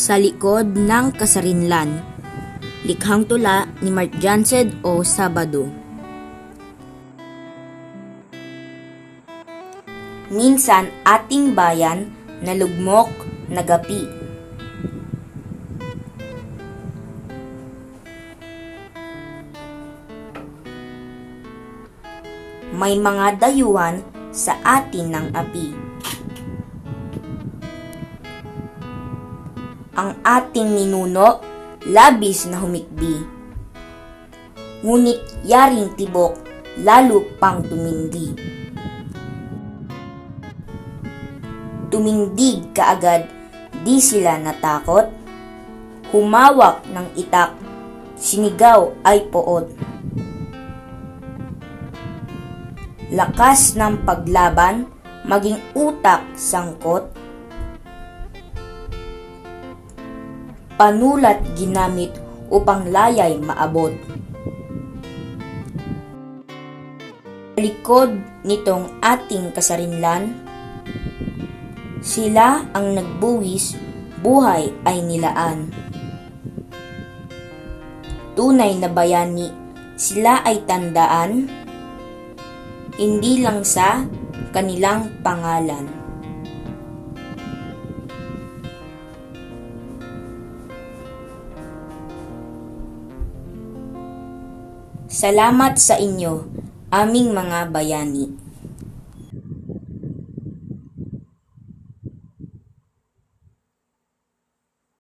Sa likod ng kasarinlan. Likhang tula ni Mark Jansed o Sabado. Minsan ating bayan nalugmok nagapi. May mga dayuhan sa atin ng api. Ang ating ninuno labis na humikbi. Ngunit yaring tibok lalo pang tumindi. Tumindig kaagad, di sila natakot. Humawak ng itak, sinigaw ay poot. Lakas ng paglaban, maging utak sangkot. Panulat ginamit upang layay maabot. Likod nitong ating kasarinlan, sila ang nagbuwis, buhay ay nilaan. Tunay na bayani, sila ay tandaan, hindi lang sa kanilang pangalan. Salamat sa inyo, aming mga bayani.